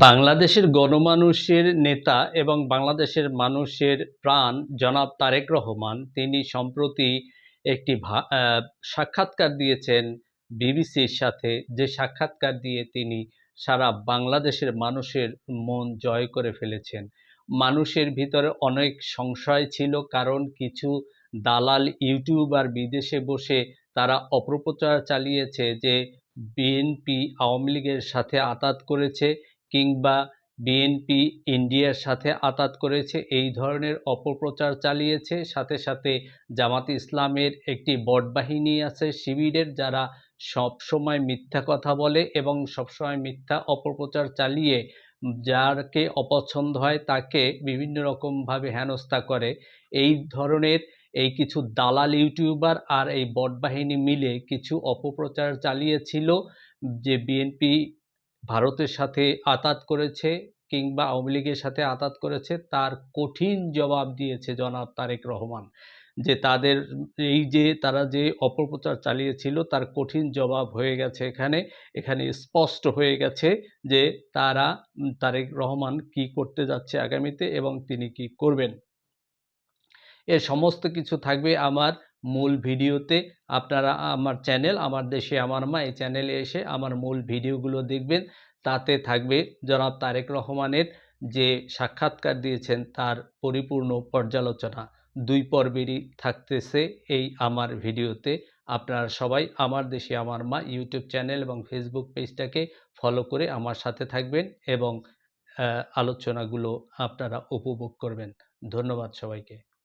বাংলাদেশের গণমানুষের নেতা এবং বাংলাদেশের মানুষের প্রাণ জনাব তারেক রহমান, তিনি সম্প্রতি একটি সাক্ষাৎকার দিয়েছেন বিবিসির সাথে। যে সাক্ষাৎকার দিয়ে তিনি সারা বাংলাদেশের মানুষের মন জয় করে ফেলেছেন। মানুষের ভিতরে অনেক সংশয় ছিল, কারণ কিছু দালাল ইউটিউবার বিদেশে বসে তারা অপপ্রচার চালিয়েছে যে বিএনপি আওয়ামী লীগের সাথে আতাত করেছে। কিংবা বিএনপি ইন্ডিয়ার সাথে আতাত করেছে, এই ধরনের অপপ্রচার চালিয়েছে। সাথে সাথে জামাত ইসলামের একটি বটবাহিনী আছে শিবিরের, যারা সব সময় মিথ্যা কথা বলে এবং সবসময় মিথ্যা অপপ্রচার চালিয়ে যারকে অপছন্দ হয় তাকে বিভিন্ন রকমভাবে হেনস্থা করে। এই ধরনের এই কিছু দালাল ইউটিউবার আর এই বটবাহিনী মিলে কিছু অপপ্রচার চালিয়েছিল যে বিএনপি ভারতের সাথে আতাত করেছে কিংবা আওয়ামী লীগের সাথে আতাত করেছে, তার কঠিন জবাব দিয়েছে জনাব তারেক রহমান। যে তাদের এই যে তারা যে অপপ্রচার চালিয়েছিল, তার কঠিন জবাব হয়ে গেছে এখানে। এখানে স্পষ্ট হয়ে গেছে যে তারা তারেক রহমান কি করতে যাচ্ছে আগামীতে এবং তিনি কি করবেন। এ সমস্ত কিছু থাকবে আমার মূল ভিডিওতে আপনারা আমার চ্যানেল, আমার দেশে আমার মা, এই চ্যানেলে এসে আমার মূল ভিডিওগুলো দেখবেন। তাতে থাকবে জনাব তারেক রহমানের যে সাক্ষাৎকার দিয়েছেন, তার পরিপূর্ণ পর্যালোচনা। দুই পর্বেরই থাকতেছে এই আমার ভিডিওতে। আপনারা সবাই আমার দেশে আমার মা, ইউটিউব চ্যানেল এবং ফেসবুক পেজটাকে ফলো করে আমার সাথে থাকবেন এবং আলোচনাগুলো আপনারা উপভোগ করবেন। ধন্যবাদ সবাইকে।